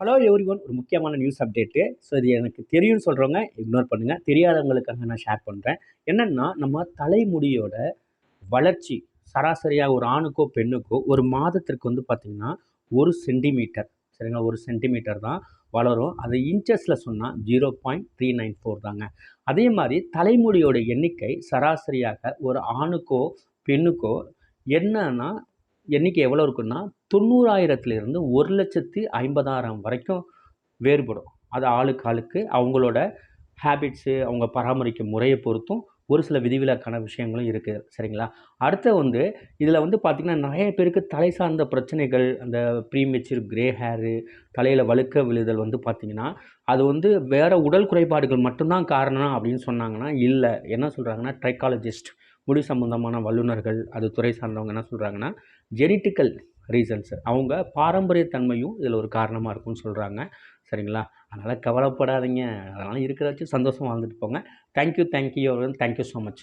Hello every one ஒரு முக்கியமான news update so இது எனக்கு தெரியும்னு சொல்கிறவங்க இக்னோர் பண்ணுங்கள் தெரியாதவங்களுக்காக நான் ஷேர் பண்ணுறேன் என்னென்னா நம்ம தலைமுடியோட வளர்ச்சி சராசரியாக ஒரு ஆணுக்கோ பெண்ணுக்கோ ஒரு மாதத்திற்கு வந்து பார்த்திங்கன்னா ஒரு சென்டிமீட்டர் சரிங்களா? ஒரு சென்டிமீட்டர் தான் வளரும். அது இன்ச்சஸில் சொன்னால் zero point three nine four தாங்க. அதே மாதிரி தலைமுடியோட எண்ணிக்கை சராசரியாக ஒரு ஆணுக்கோ பெண்ணுக்கோ என்னன்னா எண்ணிக்கை எவ்வளோ இருக்குன்னா தொண்ணூறாயிரத்துலேருந்து ஒரு லட்சத்தி ஐம்பதாயிரம் வரைக்கும் வேறுபடும். அது ஆளுக்கு ஆளுக்கு அவங்களோட ஹேபிட்ஸு அவங்க பராமரிக்கும் முறையை பொறுத்தும் ஒரு சில விதிவிலக்கான விஷயங்களும் இருக்குது சரிங்களா? அடுத்து வந்து இதில் வந்து பார்த்திங்கன்னா நிறைய பேருக்கு தலை சார்ந்த பிரச்சனைகள் அந்த ப்ரீமெச்சூர் கிரே ஹேரு தலையில் வழுக்க விழுதல் வந்து பார்த்திங்கன்னா அது வந்து வேறு உடல் குறைபாடுகள் மட்டும்தான் காரணம் அப்படின்னு சொன்னாங்கன்னா இல்லை. என்ன சொல்கிறாங்கன்னா ட்ரைக்காலஜிஸ்ட் முடி சம்பந்தமான வல்லுநர்கள் அது துறை சார்ந்தவங்க என்ன சொல்கிறாங்கன்னா ஜெனிட்டிக்கல் ரீசன்ஸ் அவங்க பாரம்பரியத்தன்மையும் இதில் ஒரு காரணமாக இருக்கும்னு சொல்கிறாங்க சரிங்களா? அதனால் கவலைப்படாதீங்க. அதனால் இருக்கிற வச்சு சந்தோஷம் வாழ்ந்துட்டு போங்க. Thank you thank you thank you so much